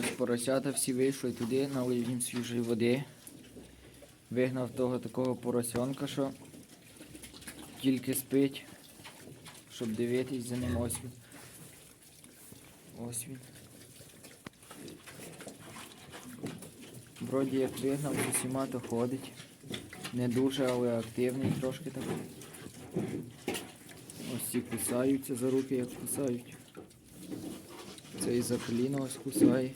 Ось поросята всі вийшли туди, налив їм свіжої води. Вигнав того такого поросенка, що тільки спить, щоб дивитись за ним ось він. Ось він. Вроді як вигнав, з усіма то ходить. Не дуже, але активний трошки такий. Ось ці кусаються за руки, як кусають. Цей за коліно ось кусає.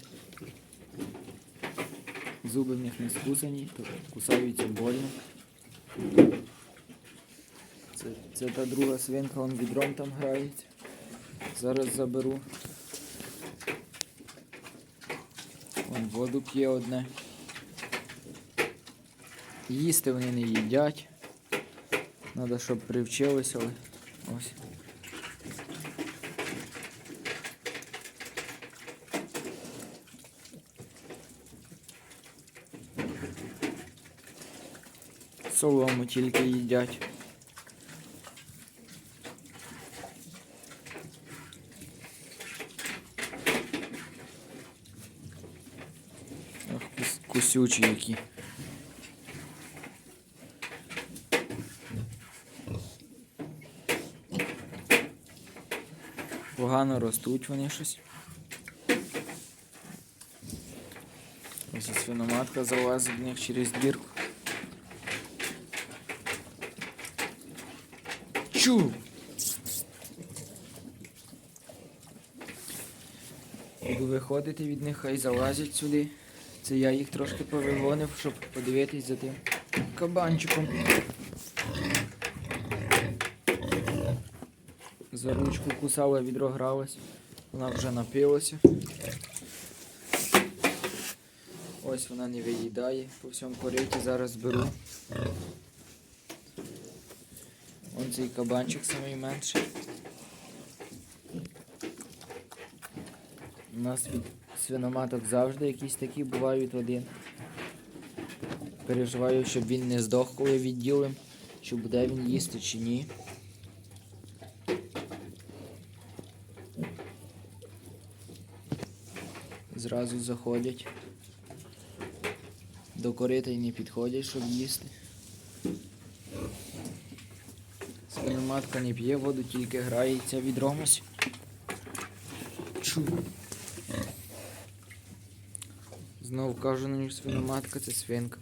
Зуби в них не скусані, то кусаються больно. Це, це та друга свинка, он відром там грається. Зараз заберу. Вон воду п'є одне. Їсти вони не їдять. Треба, щоб привчилися, ось. Солому тільки їдять. Ох, кусючі які. Погано ростуть вони щось. Ось свиноматка залазить в них через дірку. Чу! Буду виходити від них, хай залазять сюди. Це я їх трошки повигонив, щоб подивитись за тим кабанчиком. За ручку кусала, відро гралась. Вона вже напилася. Ось вона не виїдає по всьому кориті, зараз зберу. Ось цей кабанчик найменший. У нас від свиноматок завжди якісь такі бувають один. Переживаю, щоб він не здох, коли відділим, чи буде він їсти чи ні. Зразу заходять. До корита й не підходять, щоб їсти. Коли матка не п'є воду, тільки грається відромось. Чу. Знову кажу на них свиноматка, це свинка.